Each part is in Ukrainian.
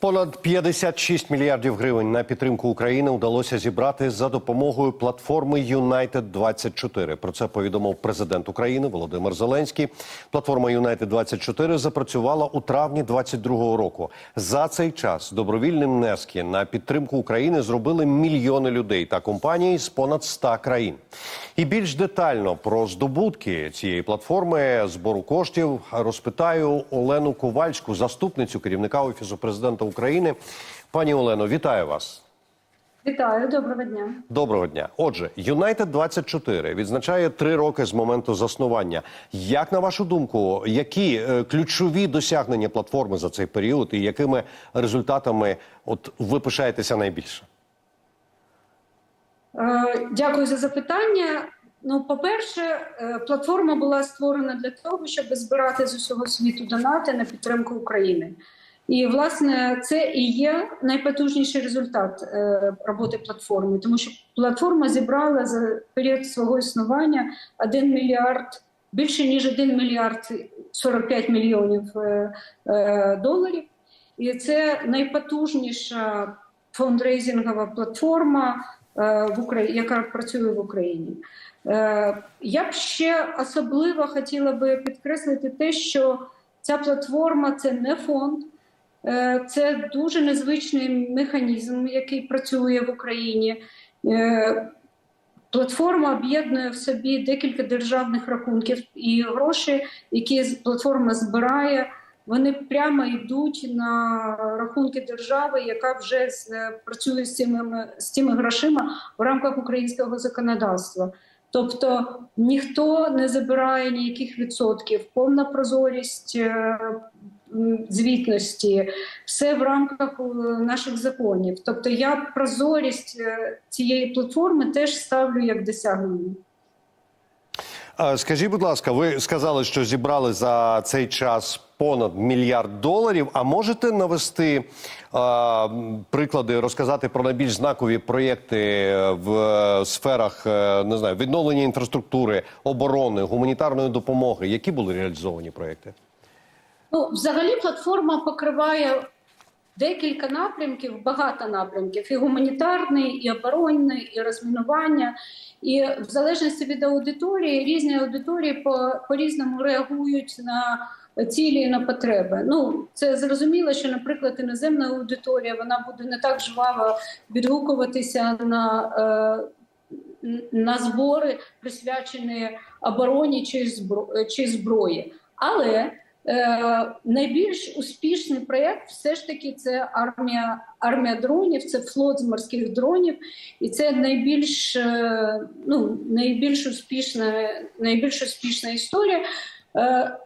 Понад 56 мільярдів гривень на підтримку України вдалося зібрати за допомогою платформи United 24 Про це повідомив президент України Володимир Зеленський. Платформа United 24 запрацювала у травні 22 року. За цей час добровільні внески на підтримку України зробили мільйони людей та компаній з понад 100 країн. І більш детально про здобутки цієї платформи збору коштів розпитаю Олену Ковальську, заступницю керівника офісу президента України. Пані Олено, вітаю вас. Вітаю, доброго дня. Доброго дня. Отже, United 24 відзначає три роки з моменту заснування. Як на вашу думку, які е, ключові досягнення платформи за цей період і якими результатами от ви пишаєтеся найбільше? Е, Дякую за запитання. Ну, по-перше, е, платформа була створена для того, щоб збирати з усього світу донати на підтримку України. І, власне, це і є найпотужніший результат е, роботи платформи, тому що платформа зібрала за період свого існування 1 мільярд, більше ніж 1 мільярд 45 мільйонів е, е, доларів. І це найпотужніша фондрейзингова платформа, в Україні, яка працює в Україні. Я б ще особливо хотіла би підкреслити те, що ця платформа це не фонд, це дуже незвичний механізм, який працює в Україні. Е, Платформа об'єднує в собі декілька державних рахунків і гроші, які платформа збирає, вони прямо йдуть на рахунки держави, яка вже працює з цими, з цими грошима в рамках українського законодавства. Тобто ніхто не забирає ніяких відсотків, повна прозорість е, звітності, все в рамках е, наших законів. Тобто я прозорість е, цієї платформи теж ставлю як досягнення. Скажіть, будь ласка, ви сказали, що зібрали за цей час понад мільярд доларів. А можете навести м, приклади, розказати про найбільш знакові проєкти в е, сферах е, не знаю, відновлення інфраструктури, оборони, гуманітарної допомоги? Які були реалізовані проєкти? Ну, взагалі, платформа покриває декілька напрямків, багато напрямків: і гуманітарний, і оборонний, і розмінування. І в залежності від аудиторії, різні аудиторії по, по-різному реагують на цілі і на потреби. Ну, це зрозуміло, що, наприклад, іноземна аудиторія вона буде не так жваво відгукуватися на. Е, на збори, присвячені обороні чи збро- чи зброї. Але найбільш успішний проєкт все ж таки це армія, армія дронів, це флот з морських дронів, і це найбільш, е, ну, найбільш успішна, найбільш успішна історія. Е,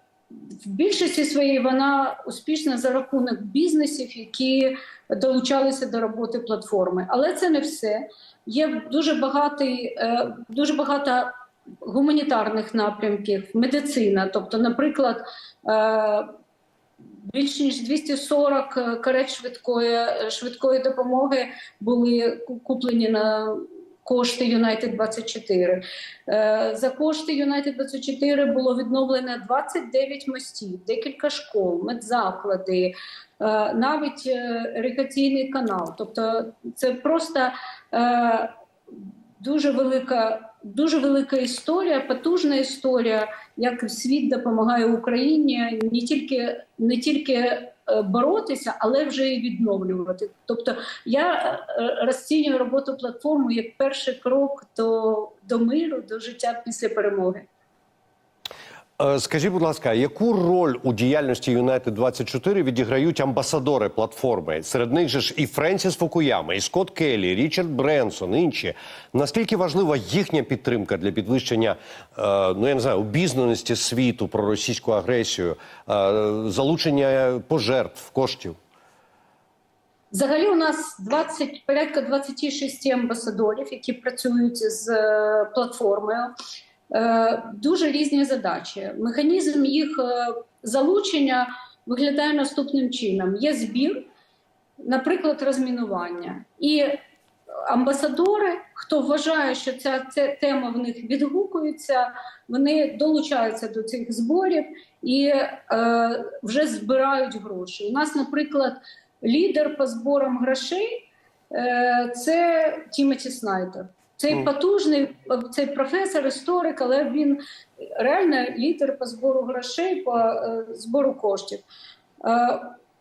в більшості своїй вона успішна за рахунок бізнесів, які долучалися до роботи платформи. Але це не все. Є дуже багатий, е, дуже багато гуманітарних напрямків, медицина. Тобто, наприклад, е, більш ніж 240 карет швидкої, швидкої допомоги були куплені на кошти United 24. Е, За кошти United 24 було відновлено 29 мостів, декілька школ, медзаклади, е, навіть е, іригаційний канал. Тобто, це просто е, дуже велика. Дуже велика історія, потужна історія, як світ допомагає Україні не тільки не тільки е, боротися, але вже і відновлювати. Тобто я е, розцінюю роботу платформи як перший крок до, до миру, до життя після перемоги. Е, Скажіть, будь ласка, яку роль у діяльності United 24 відіграють амбасадори платформи? Серед них же ж і Френсіс Фукуяма, і Скотт Келлі, Річард Бренсон, інші. Наскільки важлива їхня підтримка для підвищення, е, ну я не знаю, обізнаності світу про російську агресію, е, залучення пожертв, коштів? Взагалі, у нас 20, порядка 26 амбасадорів, які працюють з платформою. Е, Дуже різні задачі. Механізм їх е, залучення виглядає наступним чином: є збір, наприклад, розмінування. І амбасадори, хто вважає, що ця, ця тема в них відгукується, вони долучаються до цих зборів і е, вже збирають гроші. У нас, наприклад, лідер по зборам грошей е, це Тімоті Снайдер. Цей потужний цей професор, історик, але він реально лідер по збору грошей, по е, збору коштів.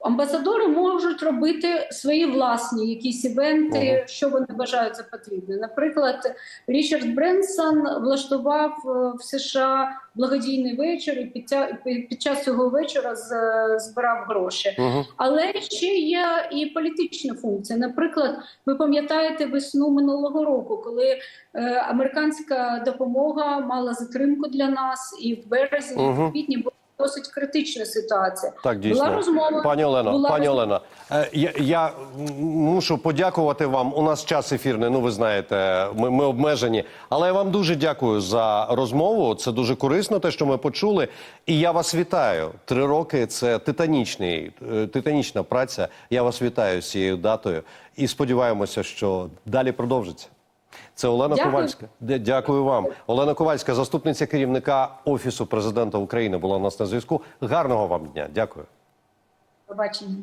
Амбасадори можуть робити свої власні якісь івенти, що вони вважають за потрібне. Наприклад, Річард Бренсон влаштував е, в США благодійний вечір і під, під час цього вечора збирав гроші. Але ще є і політична функція. Наприклад, ви пам'ятаєте весну минулого року, коли е, американська допомога мала затримку для нас, і в березні, і в квітні була досить критична ситуація. Так, дійсно. Була розмова. Пані Олено, була пані роз- Олена, е, я, я мушу подякувати вам. У нас час ефірний. Ну ви знаєте, ми, ми обмежені. Але я вам дуже дякую за розмову. Це дуже корисно, те, що ми почули. І я вас вітаю. Три роки це титанічний, е, титанічна праця. Я вас вітаю з цією датою і сподіваємося, що далі продовжиться. Це Олена Дякую. Ковальська. Дякую вам. Олена Ковальська, заступниця керівника Офісу президента України, була у нас на зв'язку. Гарного вам дня. Дякую. Побачення.